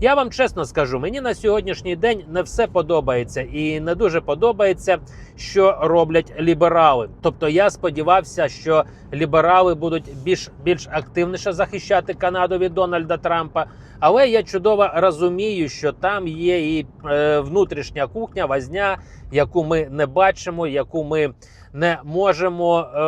Я вам чесно скажу, мені на сьогоднішній день не все подобається, і не дуже подобається, що роблять ліберали. Тобто я сподівався, що ліберали будуть більш більш активніше захищати Канаду від Дональда Трампа. Але я чудово розумію, що там є і е, внутрішня кухня, возня, яку ми не бачимо, яку ми не можемо е,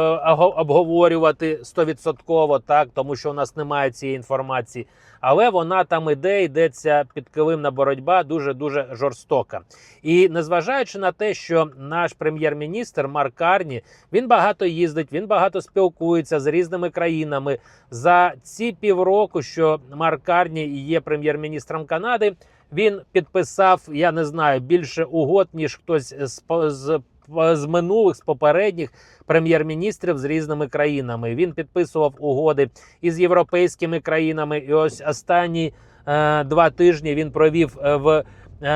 обговорювати стовідсотково, так тому що у нас немає цієї інформації. Але вона там іде, йдеться підкилимна боротьба дуже дуже жорстока. І незважаючи на те, що наш прем'єр-міністр Марк Карні він багато їздить, він багато спілкується з різними країнами. За ці півроку, що Марк Карні є прем'єр-міністром Канади, він підписав, я не знаю, більше угод, ніж хтось з, з, з минулих, з попередніх прем'єр-міністрів з різними країнами. Він підписував угоди із європейськими країнами. І ось останні е, два тижні він провів е, в. е,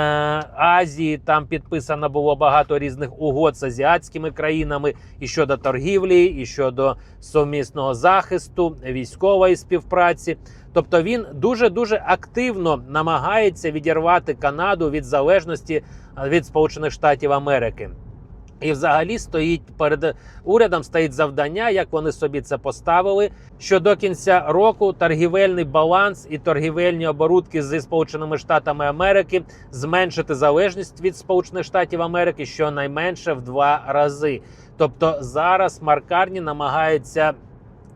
Азії там підписано було багато різних угод з азіатськими країнами і щодо торгівлі, і щодо сумісного захисту, військової співпраці. Тобто він дуже дуже активно намагається відірвати Канаду від залежності е, від Сполучених Штатів Америки. І взагалі стоїть перед урядом стоїть завдання, як вони собі це поставили. Що до кінця року торгівельний баланс і торгівельні оборудки зі Сполученими Штатами Америки зменшити залежність від Сполучених Штатів Америки щонайменше в два рази. Тобто зараз Маркарні намагається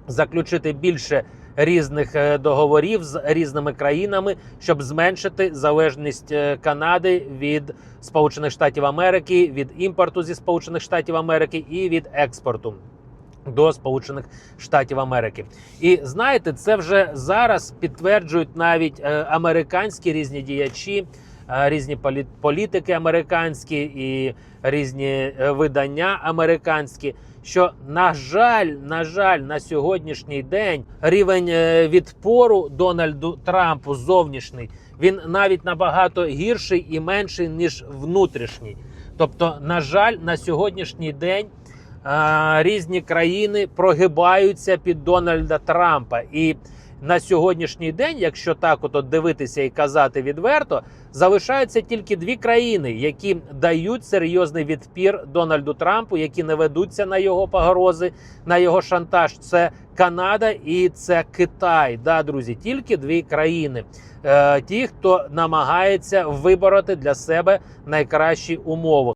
заключити більше різних е, договорів з різними країнами, щоб зменшити залежність е, Канади від Сполучених Штатів Америки, від імпорту зі Сполучених Штатів Америки і від експорту. До Сполучених Штатів Америки, і знаєте, це вже зараз підтверджують навіть е, американські різні діячі, різні полі- політики американські і різні е, видання американські. Що на жаль, на жаль, на сьогоднішній день рівень е, відпору Дональду Трампу зовнішній він навіть набагато гірший і менший ніж внутрішній. Тобто, на жаль, на сьогоднішній день різні країни прогибаються під Дональда Трампа. І на сьогоднішній день, якщо так от, дивитися і казати відверто, залишаються тільки дві країни, які дають серйозний відпір Дональду Трампу, які не ведуться на його погрози, на його шантаж. Це Канада і це Китай. Да, друзі, тільки дві країни. Е, ті, хто намагається вибороти для себе найкращі умови.